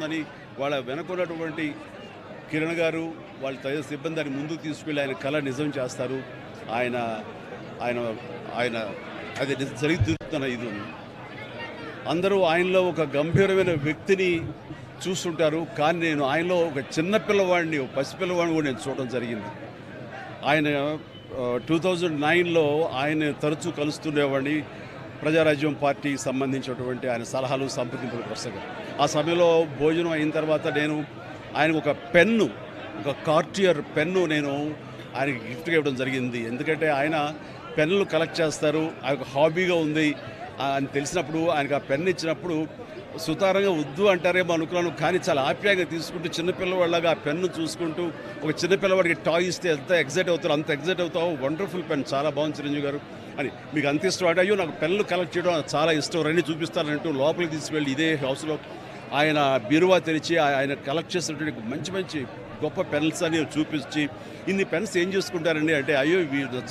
అవుతుందని వాళ్ళ వెనకున్నటువంటి కిరణ్ గారు వాళ్ళ తదితర సిబ్బంది దాన్ని ముందుకు తీసుకెళ్ళి ఆయన కళ నిజం చేస్తారు. ఆయన ఆయన ఆయన అది జరుగుతున్న ఇది. ఉంది. అందరూ ఆయనలో ఒక గంభీరమైన వ్యక్తిని చూస్తుంటారు. కానీ నేను ఆయనలో ఒక చిన్న పిల్లవాడిని ఒక పసిపిల్లవాడిని కూడా నేను చూడడం జరిగింది. ఆయన టూ థౌజండ్ నైన్లో ఆయన తరచూ కలుస్తుండేవాడిని. ప్రజారాజ్యం పార్టీకి సంబంధించినటువంటి ఆయన సలహాలు సంప్రదింపులు వరుసగా. ఆ సమయంలో భోజనం అయిన తర్వాత నేను ఆయనకు ఒక పెన్ను ఒక కార్టియర్ పెన్ను నేను ఆయనకి గిఫ్ట్గా ఇవ్వడం జరిగింది. ఎందుకంటే ఆయన పెన్నులు కలెక్ట్ చేస్తారు ఆయన హాబీగా ఉంది. అని తెలిసినప్పుడు ఆయనకు ఆ పెన్ను ఇచ్చినప్పుడు సుతారంగా వద్దు అంటారేమో అనుకున్నాను కానీ చాలా ఆప్యాయంగా తీసుకుంటూ చిన్నపిల్లవాళ్ళగా ఆ పెన్ను చూసుకుంటూ ఒక చిన్నపిల్లవాడికి టాయ్ ఇస్తే ఎంత ఎగ్జైట్ అవుతారు అంత ఎగ్జైట్ అవుతావు వండర్ఫుల్ పెన్ చాలా బాగుంది చిరంజీవి గారు. అని మీకు అంత ఇష్టం అంటే అయ్యో నాకు పెన్నులు కలెక్ట్ చేయడం చాలా ఇష్టం రండి చూపిస్తానంటూ లోపలికి తీసుకువెళ్ళి ఇదే హౌస్లో ఆయన బీరువా తెరిచి ఆయన కలెక్ట్ చేసినటువంటి మంచి మంచి గొప్ప పెన్స్ అని చూపించి ఇన్ని పెన్స్ ఏం చేసుకుంటారండి? అంటే అయ్యో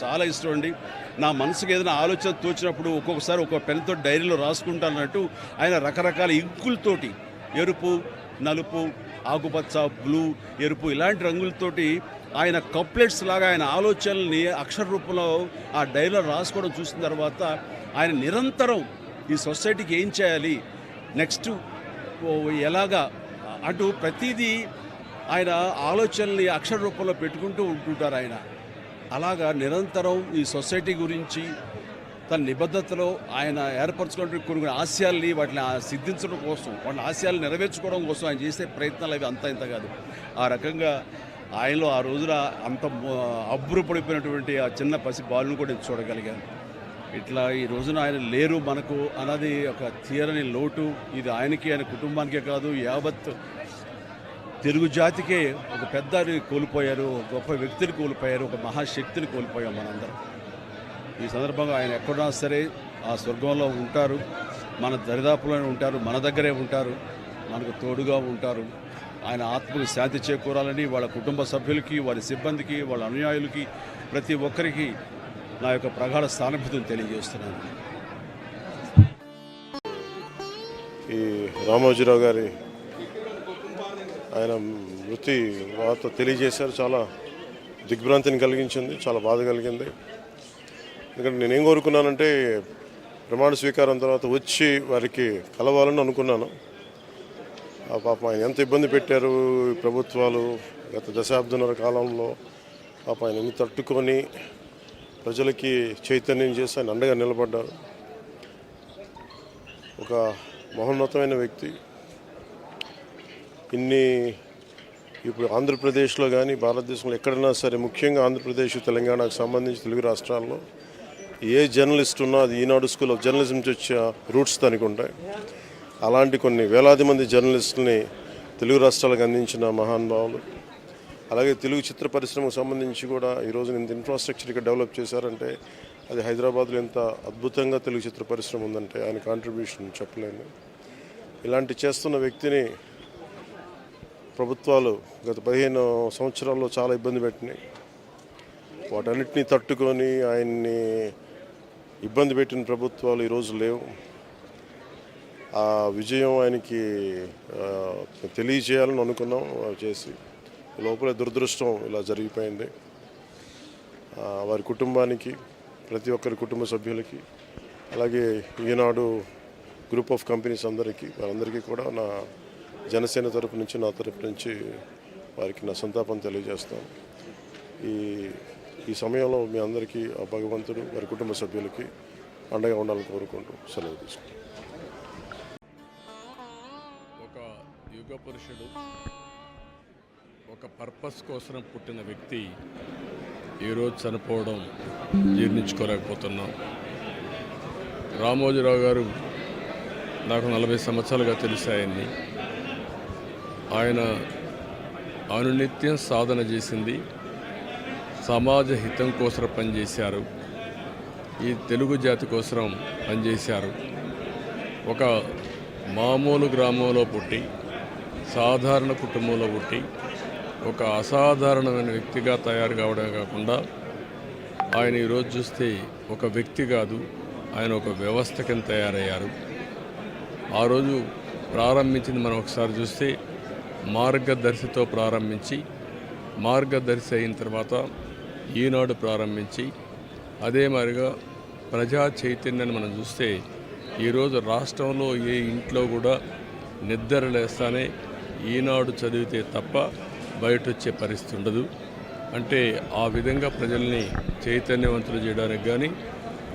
చాలా ఇష్టం అండి. నా మనసుకు ఏదైనా ఆలోచన తోచినప్పుడు ఒక్కొక్కసారి ఒక్కొక్క పెన్తో డైరీలో రాసుకుంటానన్నట్టు ఆయన రకరకాల ఇంకులతోటి ఎరుపు నలుపు ఆకుపచ్చ బ్లూ ఎరుపు ఇలాంటి రంగులతోటి ఆయన కప్లెట్స్ లాగా ఆయన ఆలోచనల్ని అక్షర రూపంలో ఆ డైరీలో రాసుకోవడం చూసిన తర్వాత ఆయన నిరంతరం ఈ సొసైటీకి ఏం చేయాలి? నెక్స్ట్ ఓ ఎలాగా? అటు ప్రతిదీ ఆయన ఆలోచనల్ని అక్షర రూపంలో పెట్టుకుంటూ ఉంటుంటారు ఆయన. అలాగా నిరంతరం ఈ సొసైటీ గురించి తన నిబద్ధతలో ఆయన ఏర్పరచుకున్న కొన్ని కొన్ని ఆశయాల్ని వాటిని ఆ సిద్ధించడం కోసం వాటి ఆశయాలు నెరవేర్చుకోవడం కోసం ఆయన చేసే ప్రయత్నాలు అవి అంత ఇంత కాదు. ఆ రకంగా ఆయనలో ఆ రోజున అంత మొ- అబ్బురపడిపోయినటువంటి ఆ చిన్న పసి బాలును కూడా నేను చూడగలిగాను. ఇట్లా ఈ రోజున ఆయన లేరు మనకు అన్నది ఒక తీరని లోటు. ఇది ఆయనకి ఆయన కుటుంబానికే కాదు యావత్ తెలుగు జాతికే ఒక పెద్దని కోల్పోయారు ఒక గొప్ప వ్యక్తిని కోల్పోయారు ఒక మహాశక్తిని కోల్పోయాం మనందరం. ఈ సందర్భంగా ఆయన ఎక్కడున్నా సరే ఆ స్వర్గంలో ఉంటారు మన దరిదాపులోనే ఉంటారు మన దగ్గరే ఉంటారు మనకు తోడుగా ఉంటారు. ఆయన ఆత్మకు శాంతి చేకూరాలని వాళ్ళ కుటుంబ సభ్యులకి వారి సిబ్బందికి వాళ్ళ అనుయాయులకి ప్రతి ఒక్కరికి నా యొక్క ప్రగాఢ స్థానభూతిని తెలియజేస్తున్నాను. ఈ రామోజీరావు గారి ఆయన మృతి వార్త తెలియజేశారు. చాలా దిగ్భ్రాంతిని కలిగించింది చాలా బాధ కలిగింది. ఎందుకంటే నేనేం కోరుకున్నానంటే ప్రమాణ స్వీకారం తర్వాత వచ్చి వారికి కలవాలని అనుకున్నాను. ఆ పాపం ఆయన ఎంత ఇబ్బంది పెట్టారు ప్రభుత్వాలు గత దశాబ్దంన్నర కాలంలో పాప ఆయన ఎన్ని తట్టుకొని ప్రజలకి చైతన్యం చేసి ఆయన అండగా నిలబడ్డారు. ఒక మహోన్నతమైన వ్యక్తి. ఇన్ని ఇప్పుడు ఆంధ్రప్రదేశ్లో కానీ భారతదేశంలో ఎక్కడైనా సరే ముఖ్యంగా ఆంధ్రప్రదేశ్ తెలంగాణకు సంబంధించి తెలుగు రాష్ట్రాల్లో ఏ జర్నలిస్ట్ ఉన్నా అది ఈనాడు స్కూల్ ఆఫ్ జర్నలిజం నుంచి వచ్చే రూట్స్ దానికి ఉంటాయి. అలాంటి కొన్ని వేలాది మంది జర్నలిస్టుల్ని తెలుగు రాష్ట్రాలకు అందించిన మహానుభావులు అలాగే తెలుగు చిత్ర పరిశ్రమకు సంబంధించి కూడా ఈ రోజున ఇంత ఇన్ఫ్రాస్ట్రక్చర్ ఇక్కడ డెవలప్ చేశారంటే అది హైదరాబాద్లో ఎంత అద్భుతంగా తెలుగు చిత్ర పరిశ్రమ ఉందంటే ఆయన కాంట్రిబ్యూషన్ చెప్పలేను. ఇలాంటి చేస్తున్న వ్యక్తిని ప్రభుత్వాలు గత పదిహేను సంవత్సరాల్లో చాలా ఇబ్బంది పెట్టినాయి. వాటన్నిటిని తట్టుకొని ఆయన్ని ఇబ్బంది పెట్టిన ప్రభుత్వాలు ఈరోజు లేవు. ఆ విజయం ఆయనకి తెలియజేయాలని అనుకున్నాం చేసి. లోపల దురదృష్టం ఇలా జరిగిపోయింది. వారి కుటుంబానికి ప్రతి ఒక్కరి కుటుంబ సభ్యులకి అలాగే ఈనాడు గ్రూప్ ఆఫ్ కంపెనీస్ అందరికీ వారందరికీ కూడా నా జనసేన తరపు నుంచి నా తరపు నుంచి వారికి నా సంతాపం తెలియజేస్తాం. ఈ ఈ సమయంలో మీ అందరికీ ఆ భగవంతుడు వారి కుటుంబ సభ్యులకి అండగా ఉండాలని కోరుకుంటూ సెలవు తీసుకుంటాను ఒక యుగ పురుషుడు ఒక పర్పస్ కోసం పుట్టిన వ్యక్తి ఈరోజు చనిపోవడం జీర్ణించుకోలేకపోతున్నాం. రామోజీరావు గారు నాకు నలభై సంవత్సరాలుగా తెలిసాయని ఆయన అనునిత్యం సాధన చేసింది. సమాజ హితం కోసం పనిచేశారు. ఈ తెలుగు జాతి కోసం పనిచేశారు. ఒక మామూలు గ్రామంలో పుట్టి సాధారణ కుటుంబంలో పుట్టి ఒక అసాధారణమైన వ్యక్తిగా తయారు కావడమే కాకుండా ఆయన ఈరోజు చూస్తే ఒక వ్యక్తి కాదు ఆయన ఒక వ్యవస్థ కింద తయారయ్యారు. ఆ రోజు ప్రారంభించింది మనం ఒకసారి చూస్తే మార్గదర్శితో ప్రారంభించి మార్గదర్శి అయిన తర్వాత ఈనాడు ప్రారంభించి అదే మాదిరిగా ప్రజా చైతన్యాన్ని మనం చూస్తే ఈరోజు రాష్ట్రంలో ఏ ఇంట్లో కూడా నిద్ర లేస్తానే ఈనాడు చదివితే తప్ప బయట వచ్చే పరిస్థితి ఉండదు. అంటే ఆ విధంగా ప్రజల్ని చైతన్యవంతులు చేయడానికి కానీ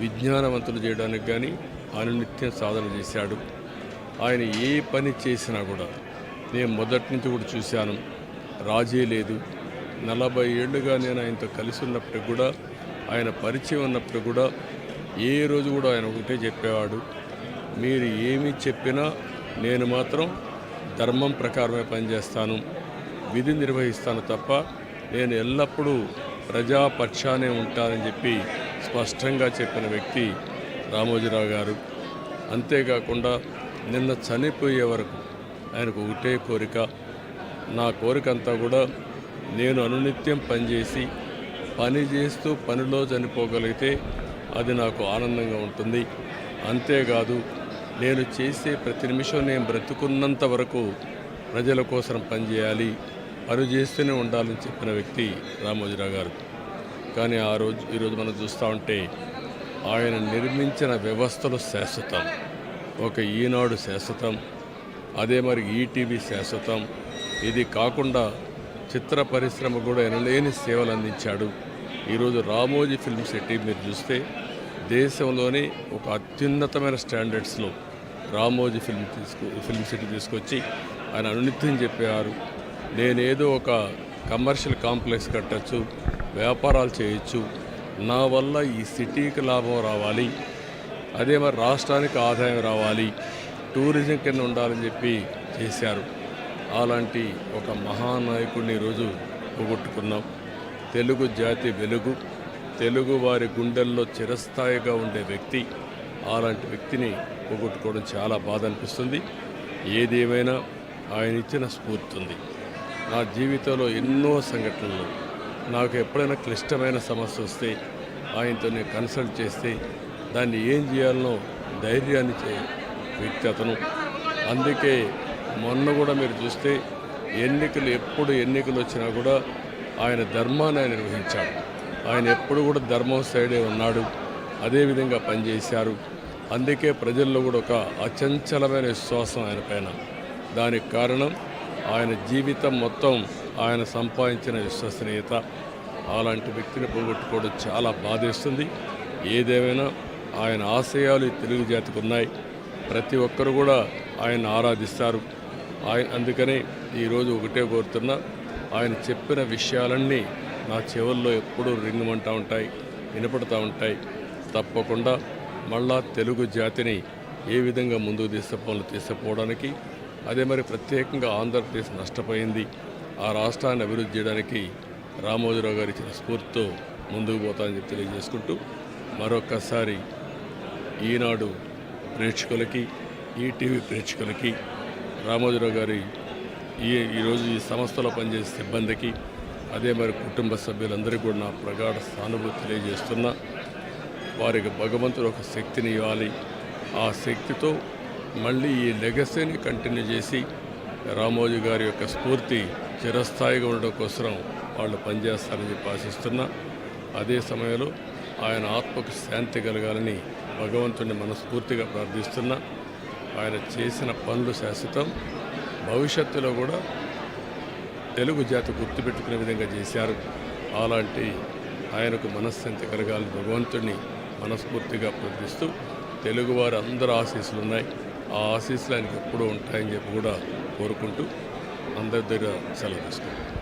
విజ్ఞానవంతులు చేయడానికి కానీ అనునిత్యం సాధన చేశాడు. ఆయన ఏ పని చేసినా కూడా నేను మొదటి నుంచి కూడా చూశాను. రాజీ లేదు. నలభై ఏళ్ళుగా నేను ఆయనతో కలిసి ఉన్నప్పటికి కూడా ఆయన పరిచయం ఉన్నప్పుడు కూడా ఏ రోజు కూడా ఆయన ఒకటే చెప్పేవాడు. మీరు ఏమి చెప్పినా నేను మాత్రం ధర్మం ప్రకారమే పనిచేస్తాను. విధి నిర్వహిస్తాను తప్ప నేను ఎల్లప్పుడూ ప్రజాపక్షానే ఉంటానని చెప్పి స్పష్టంగా చెప్పిన వ్యక్తి రామోజీరావు గారు. అంతేకాకుండా నిన్న చనిపోయే వరకు ఆయనకు ఒకటే కోరిక. నా కోరిక అంతా కూడా నేను అనునిత్యం పనిచేసి పని చేస్తూ పనిలో చనిపోగలిగితే అది నాకు ఆనందంగా ఉంటుంది. అంతేకాదు నేను చేసే ప్రతి నిమిషం నేను బ్రతుకున్నంత వరకు ప్రజల కోసం పనిచేయాలి పని చేస్తూనే ఉండాలని చెప్పిన వ్యక్తి రామోజీరావు గారు. కానీ ఆ రోజు ఈరోజు మనం చూస్తూ ఉంటే ఆయన నిర్మించిన వ్యవస్థలు శాశ్వతం. ఒక ఈనాడు శాశ్వతం. అదే మరి ఈటీవీ శాశ్వతం. ఇది కాకుండా చిత్ర పరిశ్రమ కూడా ఎనలేని సేవలు అందించాడు. ఈరోజు రామోజీ ఫిల్మ్ సిటీ మీరు చూస్తే దేశంలోనే ఒక అత్యున్నతమైన స్టాండర్డ్స్లో రామోజీ ఫిల్మ్ తీసుకు ఫిల్మ్ సిటీ తీసుకొచ్చి ఆయన అనునిత్యం చెప్పేవారు నేనేదో ఒక కమర్షియల్ కాంప్లెక్స్ కట్టచ్చు వ్యాపారాలు చేయొచ్చు నా వల్ల ఈ సిటీకి లాభం రావాలి అదే మరి రాష్ట్రానికి ఆదాయం రావాలి టూరిజం కింద ఉండాలని చెప్పి చేశారు. అలాంటి ఒక మహానాయకుడిని ఈరోజు పోగొట్టుకున్నాం. తెలుగు జాతి వెలుగు తెలుగు వారి గుండెల్లో చిరస్థాయిగా ఉండే వ్యక్తి అలాంటి వ్యక్తిని పోగొట్టుకోవడం చాలా బాధ అనిపిస్తుంది. ఏదేమైనా ఆయన ఇచ్చిన స్ఫూర్తి ఉంది. నా జీవితంలో ఎన్నో సంఘటనలు. నాకు ఎప్పుడైనా క్లిష్టమైన సమస్య వస్తే ఆయనతో నేను కన్సల్ట్ చేస్తే దాన్ని ఏం చేయాలనో ధైర్యాన్ని చేయాలి వ్యక్తి అతను. అందుకే మొన్న కూడా మీరు చూస్తే ఎన్నికలు ఎప్పుడు ఎన్నికలు వచ్చినా కూడా ఆయన ధర్మాన్ని ఆయన నిర్వహించాడు. ఆయన ఎప్పుడు కూడా ధర్మం సైడే ఉన్నాడు. అదేవిధంగా పనిచేశారు. అందుకే ప్రజల్లో కూడా ఒక అచంచలమైన విశ్వాసం ఆయన పైన. దానికి కారణం ఆయన జీవితం మొత్తం ఆయన సంపాదించిన విశ్వసనీయత. అలాంటి వ్యక్తిని పోగొట్టుకోవడం చాలా బాధేస్తుంది. ఏదేమైనా ఆయన ఆశయాలు ఈ తెలుగు జాతికి ఉన్నాయి. ప్రతి ఒక్కరు కూడా ఆయన ఆరాధిస్తారు. ఆయన అందుకనే ఈరోజు ఒకటే కోరుతున్నా ఆయన చెప్పిన విషయాలన్నీ నా చెవుల్లో ఎప్పుడూ రింగమంటూ ఉంటాయి వినపడుతూ ఉంటాయి. తప్పకుండా మళ్ళా తెలుగు జాతిని ఏ విధంగా ముందుకు తీసుకుపోవాలో తీసుకుపోవడానికి అదే మరి ప్రత్యేకంగా ఆంధ్రప్రదేశ్ నష్టపోయింది. ఆ రాష్ట్రాన్ని అభివృద్ధి చేయడానికి రామోజీరావు గారు ఇచ్చిన స్ఫూర్తితో ముందుకు పోతానని చెప్పి తెలియజేసుకుంటూ మరొక్కసారి ఈనాడు ప్రేక్షకులకి ఈటీవీ ప్రేక్షకులకి రామోజీరావు గారి ఈ ఈరోజు ఈ సంస్థలో పనిచేసే సిబ్బందికి అదే మరి కుటుంబ సభ్యులందరికీ కూడా నా ప్రగాఢ సానుభూతి తెలియజేస్తున్నా. వారికి భగవంతుడు ఒక శక్తిని ఇవ్వాలి. ఆ శక్తితో మళ్ళీ ఈ లెగసీని కంటిన్యూ చేసి రామోజీ గారి యొక్క స్ఫూర్తి చిరస్థాయిగా ఉండడం కోసం వాళ్ళు పనిచేస్తారని చెప్పి ఆశిస్తున్నా. అదే సమయంలో ఆయన ఆత్మకు శాంతి కలగాలని భగవంతుని మనస్ఫూర్తిగా ప్రార్థిస్తున్నా. ఆయన చేసిన పనులు శాశ్వతం. భవిష్యత్తులో కూడా తెలుగు జాతి గుర్తుపెట్టుకునే విధంగా చేశారు. అలాంటి ఆయనకు మనశ్శాంతి కలగాలని భగవంతుడిని మనస్ఫూర్తిగా ప్రార్థిస్తూ తెలుగువారు అందరు ఆశీస్సులు ఉన్నాయి. ఆ ఆశీస్సులు ఆయనకు ఎప్పుడూ ఉంటాయని చెప్పి కూడా కోరుకుంటూ అందరి దగ్గర సెలవు తీసుకుంటాం